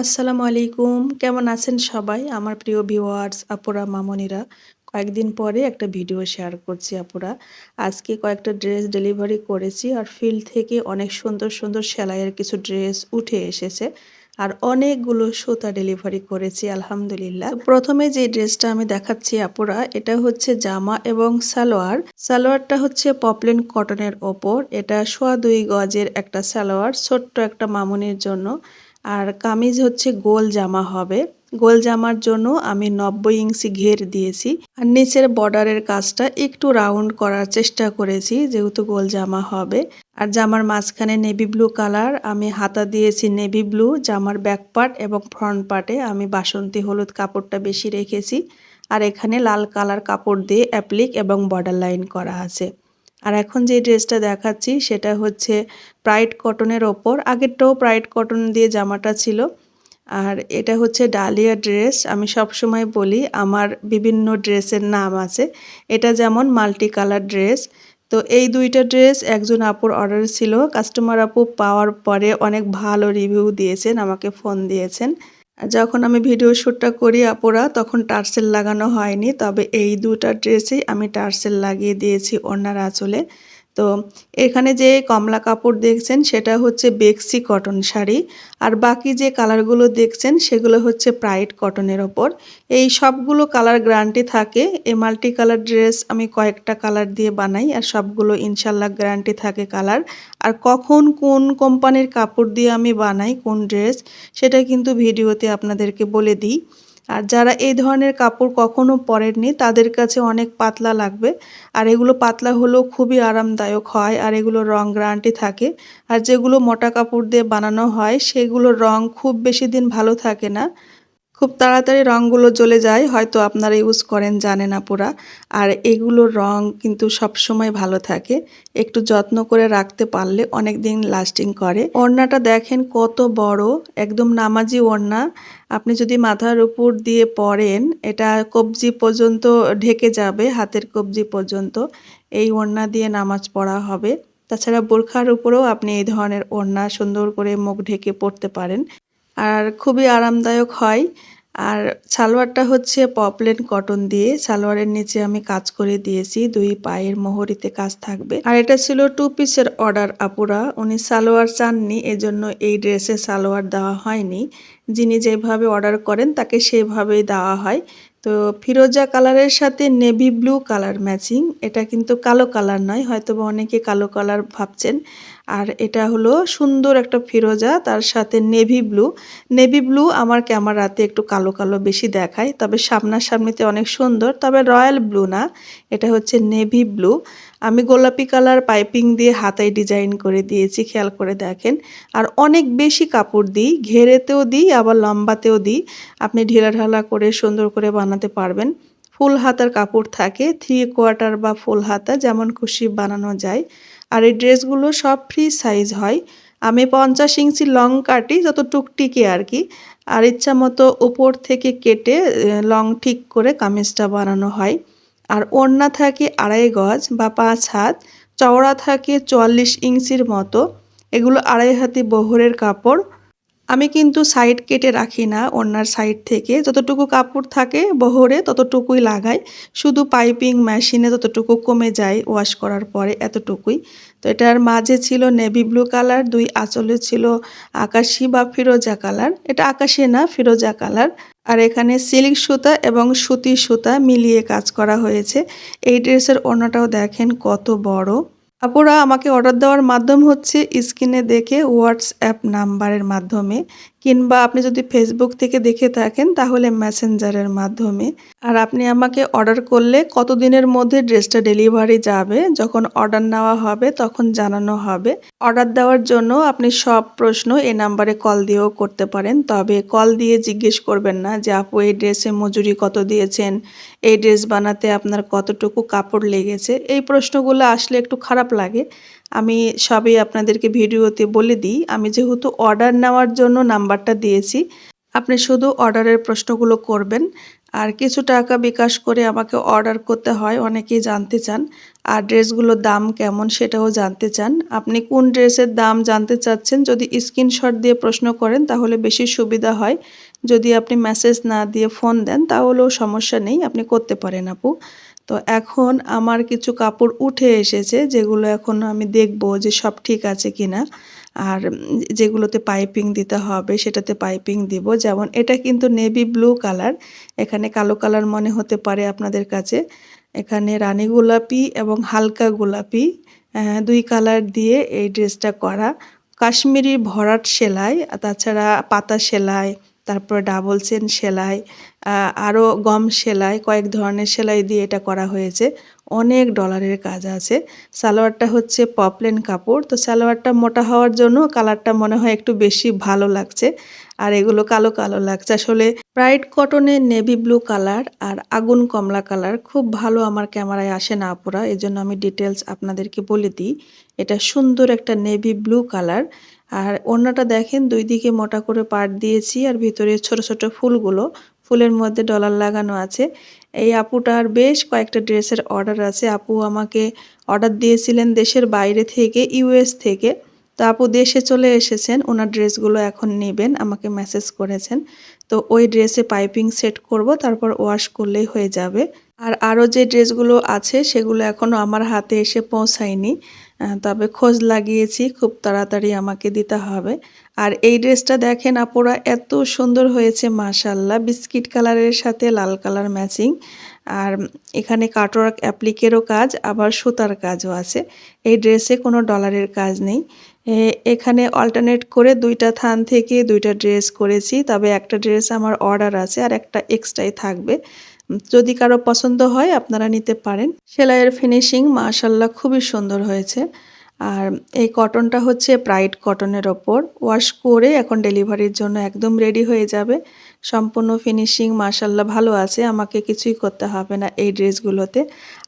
আসসালামু আলাইকুম। কেমন আছেন সবাই? আমার প্রিয় ভিওয়ার্স আপুরা, মামনিরা, কয়েকদিন পরে একটা ভিডিও শেয়ার করছি আপুরা। আজকে কয়েকটা ড্রেস ডেলিভারি করেছি আর ফিল্ড থেকে অনেক সুন্দর সুন্দর সেলাইয়ের কিছু ড্রেস উঠে এসেছে আর অনেকগুলো সুতা ডেলিভারি করেছি, আলহামদুলিল্লাহ। প্রথমে যে ড্রেসটা আমি দেখাচ্ছি আপুরা, এটা হচ্ছে জামা এবং সালোয়ার। সালোয়ারটা হচ্ছে পপলেন কটনের ওপর। এটা সোয়া দুই গজের একটা সালোয়ার, ছোট্ট একটা মামুনির জন্য। আর কামিজ হচ্ছে গোল জামা হবে। গোল জামার জন্য আমি নব্বই ইঞ্চি ঘের দিয়েছি। আর নিচের বর্ডারের কাজটা একটু রাউন্ড করার চেষ্টা করেছি, যেহেতু গোল জামা হবে। আর জামার মাঝখানে নেভি ব্লু কালার, আমি হাতা দিয়েছি নেভি ব্লু, জামার ব্যাক পার্ট এবং ফ্রন্ট পার্টে আমি বাসন্তী হলুদ কাপড়টা বেশি রেখেছি। আর এখানে লাল কালার কাপড় দিয়ে অ্যাপ্লিক এবং বর্ডার লাইন করা আছে। আর এখন যে ড্রেসটা দেখাচ্ছি সেটা হচ্ছে প্রাইড কটনের ওপর। আগেরটাও প্রাইড কটন দিয়ে জামাটা ছিল। আর এটা হচ্ছে ডালিয়া ড্রেস আমি সব সময় বলি, আমার বিভিন্ন ড্রেসের নাম আছে। এটা যেমন মাল্টি কালার ড্রেস তো এই দুইটা ড্রেস একজন আপুর অর্ডার ছিল। কাস্টমার আপু পাওয়ার পরে অনেক ভালো রিভিউ দিয়েছেন, আমাকে ফোন দিয়েছেন। যখন আমি ভিডিও শ্যুটটা করি আপুরা, তখন টার্সেল লাগানো হয়নি, তবে এই দুটা ড্রেসেই আমি টার্সেল লাগিয়ে দিয়েছি ওনার আঁচলে। তো এখানে যে কমলা কাপড় দেখছেন, সেটা হচ্ছে বেক্সি কটন শাড়ি। আর বাকি যে কালারগুলো দেখছেন, সেগুলো হচ্ছে প্রাইড কটনের ওপর। এই সবগুলো কালার গ্যারান্টি থাকে। এ মাল্টি কালার ড্রেস আমি কয়েকটা কালার দিয়ে বানাই, আর সবগুলো ইনশাল্লাহ গ্যারান্টি থাকে কালার। আর কখন কোন কোম্পানির কাপড় দিয়ে আমি বানাই, কোন ড্রেস, সেটা কিন্তু ভিডিওতে আপনাদেরকে বলে দিই। আর যারা এই ধরনের কাপড় কখনো পরেননি, তাদের কাছে অনেক পাতলা লাগবে। আর এগুলো পাতলা হলেও খুবই আরামদায়ক হয়, আর এগুলো রং গ্যারান্টি থাকে। আর যেগুলো মোটা কাপড় দিয়ে বানানো হয়, সেগুলোর রং খুব বেশি দিন ভালো থাকে না। খুব তাড়াতাড়ি রঙগুলো জ্বলে যায়, হয়তো আপনারা ইউজ করেন, জানেন না পুরা আর এগুলোর রং কিন্তু সব সময় ভালো থাকে। একটু যত্ন করে রাখতে পারলে অনেক দিন লাস্টিং করে। ওড়নাটা দেখেন কত বড়, একদম নামাজি ওড়না। আপনি যদি মাথার উপর দিয়ে পরেন, এটা কবজি পর্যন্ত ঢেকে যাবে, হাতের কবজি পর্যন্ত। এই ওড়না দিয়ে নামাজ পড়া হবে। তাছাড়া বোরখার উপরেও আপনি এই ধরনের ওড়না সুন্দর করে মুখ ঢেকে পড়তে পারেন। আর খুবই আরামদায়ক হয়। আর সালোয়ারটা হচ্ছে পপলেন কটন দিয়ে। সালোয়ারের নিচে আমি কাজ করে দিয়েছি, দুই পায়ের মোহরিতে কাজ থাকবে। আর এটা ছিল টু পিসের অর্ডার আপুরা। উনি সালোয়ার চাননি, এজন্য এই ড্রেসে সালোয়ার দেওয়া হয়নি। যিনি যেভাবে অর্ডার করেন, তাকে সেভাবেই দেওয়া হয়। তো ফিরোজা কালারের সাথে নেভি ব্লু কালার ম্যাচিং এটা কিন্তু কালো কালার নয় হয়তো অনেকে কালো কালার ভাবছেন। আর এটা হলো সুন্দর একটা ফিরোজা, তার সাথে নেভি ব্লু। নেভি ব্লু আমার ক্যামেরাতে একটু কালো কালো বেশি দেখায়, তবে সামনাসামনিতে অনেক সুন্দর, তবে রয়্যাল ব্লু না, এটা হচ্ছে নেভি ব্লু। আমি গোলাপি কালার পাইপিং দিয়ে হাতায় ডিজাইন করে দিয়েছি, খেয়াল করে দেখেন। আর অনেক বেশি কাপড় দিই, ঘেরেতেও দিই, আবার লম্বাতেও দিই। আপনি ঢিলা ঢালা করে সুন্দর করে বানাতে পারবেন। ফুল হাতার কাপড় থাকে থ্রি কোয়ার্টার বা ফুল হাতা, যেমন খুশি বানানো যায়। আর এই ড্রেসগুলো সব ফ্রি সাইজ হয়। আমি পঞ্চাশ ইঞ্চি লং কাটি যত টুকটিকে আর কি। আর ইচ্ছা মতো উপর থেকে কেটে লং ঠিক করে কামিজটা বানানো হয়। আর ওড়না থাকে আড়াই গজ বা পাঁচ হাত, চওড়া থাকে চুয়াল্লিশ ইঞ্চির মতো। এগুলো আড়াই হাতি বহরের কাপড়। আমি কিন্তু সাইড কেটে রাখি না ওনার সাইড থেকে। যতটুকু কাপড় থাকে বহরে ততটুকুই লাগাই। শুধু পাইপিং মেশিনে ততটুকু কমে যায় ওয়াশ করার পরে এতটুকুই। তো এটার মাঝে ছিল নেভি ব্লু কালার দুই আঁচলে ছিল আকাশি বা ফিরোজা কালার এটা আকাশি না, ফিরোজা কালার আর এখানে সিল্ক সুতা এবং সুতি সুতা মিলিয়ে কাজ করা হয়েছে। এই ড্রেসের ওড়নাটাও দেখেন কত বড়। আপুরা আমাকে অর্ডার দেওয়ার মাধ্যম হচ্ছে স্ক্রিনে দেখে হোয়াটসঅ্যাপ নাম্বারের মাধ্যমে কিংবা আপনি যদি ফেসবুক থেকে দেখে থাকেন, তাহলে মেসেঞ্জারের মাধ্যমে। আর আপনি আমাকে অর্ডার করলে কতদিনের মধ্যে ড্রেসটা ডেলিভারি যাবে, যখন অর্ডার নেওয়া হবে, তখন জানানো হবে। অর্ডার দেওয়ার জন্য আপনি সব প্রশ্ন এই নাম্বারে কল দিয়েও করতে পারেন। তবে কল দিয়ে জিজ্ঞেস করবেন না যে, আপু, এই ড্রেসে মজুরি কত দিয়েছেন? এই ড্রেস বানাতে আপনার কতটুকু কাপড় লেগেছে? এই প্রশ্নগুলো আসলে একটু খারাপ লাগে। আমি সবই আপনাদেরকে ভিডিওতে বলে দিই, আমি যেহেতু অর্ডার নেওয়ার জন্য নাম্বারটা দিয়েছি, আপনি শুধু অর্ডারের প্রশ্নগুলো করবেন। আর কিছু টাকা বিকাশ করে আমাকে অর্ডার করতে হয়, অনেকেই জানতে চান, আর ড্রেসগুলোর দাম কেমন সেটাও জানতে চান। আপনি কোন ড্রেসের দাম জানতে চাচ্ছেন, যদি স্ক্রিনশট দিয়ে প্রশ্ন করেন, তাহলে বেশি সুবিধা হয়। যদি আপনি মেসেজ না দিয়ে ফোন দেন, তাহলেও সমস্যা নেই, আপনি করতে পারেন আপু। তো এখন আমার কিছু কাপড় উঠে এসেছে, যেগুলো এখন আমি দেখব যে সব ঠিক আছে কিনা। আর যেগুলোতে পাইপিং দিতে হবে, সেটাতে পাইপিং দিব। যেমন এটা কিন্তু নেভি ব্লু কালার, এখানে কালো কালার মনে হতে পারে আপনাদের কাছে। এখানে রানী গোলাপি এবং হালকা গোলাপি দুই কালার দিয়ে এই ড্রেসটা করা। কাশ্মীরি ভরাট সেলাই, তাছাড়া পাতা সেলাই তারপর ডাবল চেন সেলাই আরও গম সেলাই, কয়েক ধরনের সেলাই দিয়ে এটা করা হয়েছে। অনেক ডলারের কাজ আছে। সালোয়ারটা হচ্ছে পপলেন কাপড়। তো সালোয়ারটা মোটা হওয়ার জন্য কালারটা মনে হয় একটু বেশি ভালো লাগছে। আর এগুলো কালো কালো লাগছে। আসলে ব্রাইট কটনের নেভি ব্লু কালার আর আগুন কমলা কালার খুব ভালো আমার ক্যামেরায় আসে না আপুরা। এই জন্য আমি ডিটেলস আপনাদেরকে বলে দিই। এটা সুন্দর একটা নেভি ব্লু কালার আর অন্যটা দেখেন, দুই দিকে মোটা করে পাট দিয়েছি আর ভিতরে ছোট ছোট ফুলগুলো। ফুলের মধ্যে ডলার লাগানো আছে। এই আপুটার বেশ কয়েকটা ড্রেসের অর্ডার আছে। আপু আমাকে অর্ডার দিয়েছিলেন দেশের বাইরে থেকে ইউএস থেকে। তো আপু দেশে চলে এসেছেন, ওনার ড্রেসগুলো এখন নেবেন, আমাকে মেসেজ করেছেন। তো ওই ড্রেসে পাইপিং সেট করব, তারপর ওয়াশ করলেই হয়ে যাবে। আর আরও যে ড্রেসগুলো আছে, সেগুলো এখনও আমার হাতে এসে পৌঁছায়নি। তবে খোঁজ লাগিয়েছি, খুব তাড়াতাড়ি আমাকে দিতে হবে। আর এই ড্রেসটা দেখেন আপুরা, এত সুন্দর হয়েছে মাশাল্লাহ বিস্কিট কালারের সাথে লাল কালার ম্যাচিং। আর এখানে কাটওয়ার্ক অ্যাপ্লিকেরও কাজ, আবার সুতার কাজও আছে। এই ড্রেসে কোনো ডলারের কাজ নেই। এখানে অল্টারনেট করে দুইটা থান থেকে দুইটা ড্রেস করেছি, তবে একটা ড্রেস আমার অর্ডার আছে আর একটা এক্সট্রাই থাকবে। যদি কারও পছন্দ হয়, আপনারা নিতে পারেন। সেলাইয়ের ফিনিশিং মাশাল্লাহ খুবই সুন্দর হয়েছে। আর এই কটনটা হচ্ছে ব্রাইট কটনের ওপর। ওয়াশ করে এখন ডেলিভারির জন্য একদম রেডি হয়ে যাবে। সম্পূর্ণ ফিনিশিং মাশাল্লাহ ভালো আছে। আমাকে কিছুই করতে হবে না এই ড্রেসগুলোতে।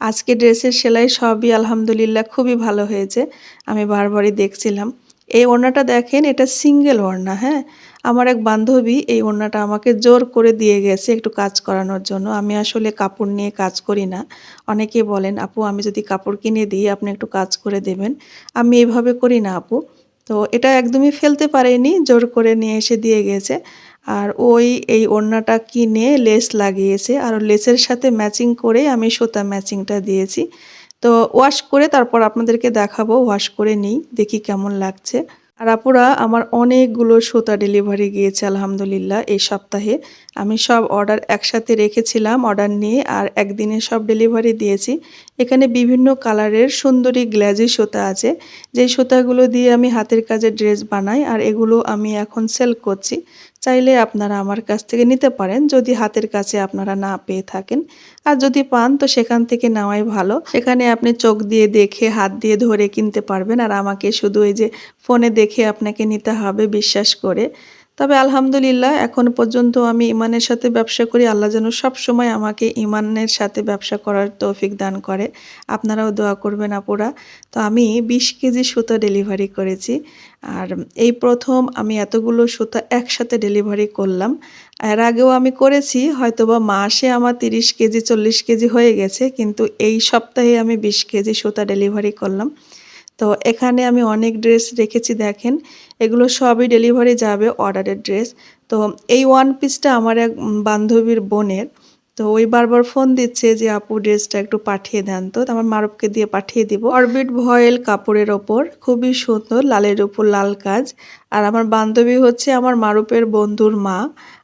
আজকে ড্রেসের সেলাই সবই আলহামদুলিল্লাহ খুবই ভালো হয়েছে। আমি বারবারই দেখছিলাম। এই ওড়নাটা দেখেন, এটা সিঙ্গেল ওড়না হ্যাঁ? আমার এক বান্ধবী এই ওড়নাটা আমাকে জোর করে দিয়ে গেছে একটু কাজ করানোর জন্য। আমি আসলে কাপড় নিয়ে কাজ করি না। অনেকে বলেন, আপু, আমি যদি কাপড় কিনে দিই, আপনি একটু কাজ করে দেবেন। আমি এভাবে করি না, আপু। তো এটা একদমই ফেলতে পারেনি, জোর করে নিয়ে এসে দিয়ে গেছে। আর ওই, এই ওড়নাটা কিনে লেস লাগিয়েছে। আর লেসের সাথে ম্যাচিং করে আমি সুতা ম্যাচিংটা দিয়েছি। তো ওয়াশ করে তারপর আপনাদেরকে দেখাবো, ওয়াশ করে নিই, দেখি কেমন লাগছে। আর আপুরা, আমার অনেকগুলো সুতা ডেলিভারি গিয়েছে, আলহামদুলিল্লাহ, এই সপ্তাহে। আমি সব অর্ডার একসাথে রেখেছিলাম অর্ডার নিয়ে, আর একদিনে সব ডেলিভারি দিয়েছি। এখানে বিভিন্ন কালারের সুন্দরী গ্ল্যাজি সুতা আছে। যেই সুতাগুলো দিয়ে আমি হাতের কাজে ড্রেস বানাই, আর এগুলো আমি এখন সেল করছি। চাইলে আপনারা আমার কাছ থেকে নিতে পারেন যদি হাতের কাছে আপনারা না পেয়ে থাকেন। আর যদি পান, তো সেখান থেকে নেওয়াই ভালো। সেখানে আপনি চোখ দিয়ে দেখে, হাত দিয়ে ধরে কিনতে পারবেন। আর আমাকে শুধু এই যে ফোনে দেখে আপনাকে নিতে হবে, বিশ্বাস করে। তবে আলহামদুলিল্লাহ, এখন পর্যন্ত আমি ইমানের সাথে ব্যবসা করি। আল্লাহ যেন সব সময় আমাকে ইমানের সাথে ব্যবসা করার তৌফিক দান করে। আপনারাও দোয়া করবেন আপুরা। তো আমি বিশ কেজি সুতা ডেলিভারি করেছি। আর এই প্রথম আমি এতগুলো সুতা একসাথে ডেলিভারি করলাম। এর আগেও আমি করেছি, হয়তোবা মাসে আমার তিরিশ কেজি, চল্লিশ কেজি হয়ে গেছে। কিন্তু এই সপ্তাহে আমি বিশ কেজি সুতা ডেলিভারি করলাম। তো এখানে আমি অনেক ড্রেস রেখেছি, দেখেন। এগুলো সবই ডেলিভারি যাবে অর্ডারের ড্রেস। তো এই ওয়ান পিসটা আমার এক বান্ধবীর বোনের। তো ওই বারবার ফোন দিচ্ছে যে, আপু, ড্রেসটা একটু পাঠিয়ে দেন তো। আমার মারবকে দিয়ে পাঠিয়ে দিব। অরবিট ভয়েল কাপড়ের ওপর, খুবই সুন্দর, লালের ওপর লাল কাজ। আর আমার বান্ধবী হচ্ছে আমার মারুপের বন্ধুর মা।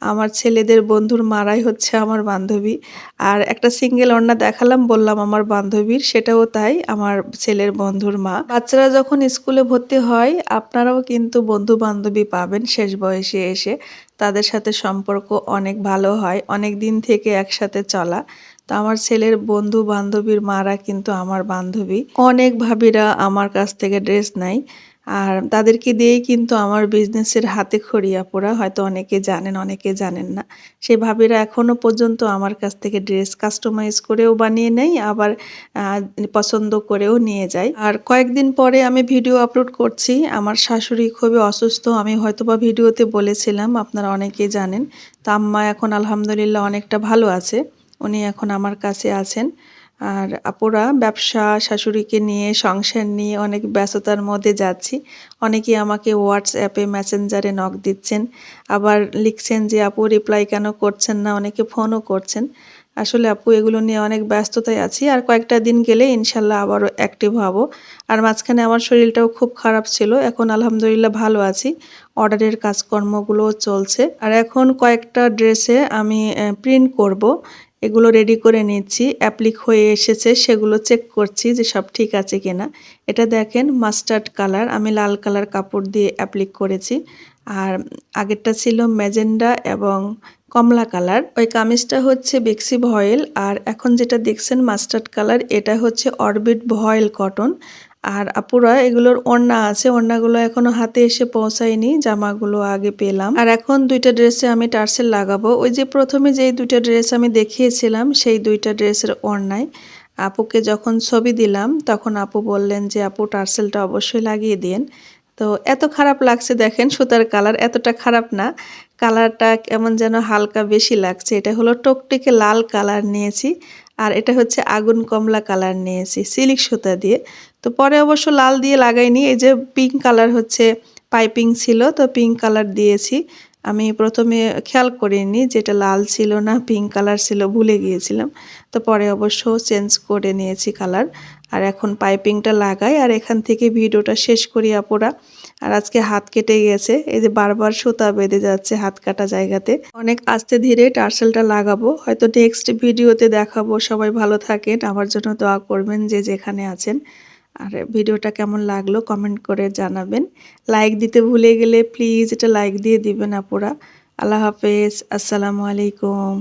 আমার ছেলেদের বন্ধুর মারাই হচ্ছে আমার বান্ধবী। আর একটা সিঙ্গেল অন্না দেখালাম, বললাম আমার বান্ধবীর, সেটাও তাই, আমার ছেলের বন্ধুর মা। বাচ্চারা যখন স্কুলে ভর্তি হয়, আপনারাও কিন্তু বন্ধু বান্ধবী পাবেন শেষ বয়সে এসে। তাদের সাথে সম্পর্ক অনেক ভালো হয়, অনেক দিন থেকে একসাথে চলা। তো আমার ছেলের বন্ধু বান্ধবীর মারা কিন্তু আমার বান্ধবী। অনেক ভাবিরা আমার কাছ থেকে ড্রেস নেয়। আর তাদেরকে দিয়েই কিন্তু আমার বিজনেসের হাতে খড়িয়া আপুরা হয়তো অনেকে জানেন অনেকে জানেন না। সেই ভাবিরা এখনও পর্যন্ত আমার কাছ থেকে ড্রেস কাস্টমাইজ করেও বানিয়ে নেয়, আবার পছন্দ করেও নিয়ে যায়। আর কয়েকদিন পরে আমি ভিডিও আপলোড করছি। আমার শাশুড়ি খুবই অসুস্থ, আমি হয়তোবা ভিডিওতে বলেছিলাম, আপনারা অনেকেই জানেন। তা আম্মা এখন আলহামদুলিল্লাহ অনেকটা ভালো আছে। উনি এখন আমার কাছে আছেন। আর আপুরা, ব্যবসা, শাশুড়িকে নিয়ে, সংসার নিয়ে অনেক ব্যস্ততার মধ্যে যাচ্ছি। অনেকেই আমাকে হোয়াটসঅ্যাপে মেসেঞ্জারে নক দিচ্ছেন। আবার লিখছেন যে, আপু রিপ্লাই কেন করছেন না? অনেকে ফোনও করছেন। আসলে আপু, এগুলো নিয়ে অনেক ব্যস্ততায় আছি। আর কয়েকটা দিন গেলে ইনশাল্লাহ আবারও অ্যাক্টিভ হব। আর মাঝখানে আমার শরীরটাও খুব খারাপ ছিল। এখন আলহামদুলিল্লাহ ভালো আছি। অর্ডারের কাজকর্মগুলোও চলছে। আর এখন কয়েকটা ড্রেসে আমি প্রিন্ট করব। এগুলো রেডি করে নিচ্ছি। অ্যাপ্লিক হয়ে এসেছে, সেগুলো চেক করছি যে সব ঠিক আছে কিনা। এটা দেখেন মাস্টার্ড কালার আমি লাল কালার কাপড় দিয়ে অ্যাপ্লিক করেছি। আর আগেরটা ছিল ম্যাজেন্ডা এবং কমলা কালার ওই কামিজটা হচ্ছে বেক্সি ভয়েল আর এখন যেটা দেখছেন মাস্টার্ড কালার এটা হচ্ছে অরবিট ভয়েল কটন আর আপুরা, এগুলোর ওড়না আছে। ওড়নাগুলো এখনও হাতে এসে পৌঁছায়নি। জামাগুলো আগে পেলাম। আর এখন দুইটা ড্রেসে আমি টার্সেল লাগাবো। ওই যে প্রথমে যেই দুইটা ড্রেস আমি দেখিয়েছিলাম, সেই দুইটা ড্রেসের ওড়নায় আপুকে যখন ছবি দিলাম, তখন আপু বললেন যে, আপু, টার্সেলটা অবশ্যই লাগিয়ে দিন তো এত খারাপ লাগছে দেখেন, সুতার কালার এতটা খারাপ না। কালারটা কেমন যেন হালকা বেশি লাগছে। এটা হলো টকটকে লাল কালার নিয়েছি। আর এটা হচ্ছে আগুন কমলা কালার নিয়েছি, সিলিক সুতা দিয়ে। তো পরে অবশ্য লাল দিয়ে লাগাইনি, এই যে পিঙ্ক কালার হচ্ছে পাইপিং ছিল, তো পিঙ্ক কালার দিয়েছি। আমি প্রথমে খেয়াল করিনি যেটা লাল ছিল না পিঙ্ক কালার ছিল, ভুলে গিয়েছিলাম। তো পরে অবশ্য চেঞ্জ করে নিয়েছি কালার আর এখন পাইপিংটা লাগাই, আর এখান থেকে ভিডিওটা শেষ করি আপুরা। আর আজকে হাত কেটে গেছে, এই যে বারবার সুতা বেঁধে যাচ্ছে হাত কাটা জায়গাতে। অনেক আস্তে ধীরে টার্সেলটা লাগাবো, হয়তো নেক্সট ভিডিওতে দেখাবো। সবাই ভালো থাকেন, আমার জন্য দোয়া করবেন যে যেখানে আছেন। আর ভিডিওটা কেমন লাগল কমেন্ট করে জানাবেন। লাইক দিতে ভুলে গেলে প্লিজ এটা লাইক দিয়ে দিবেন আপুরা। আল্লাহ হাফেজ, আসসালামু আলাইকুম।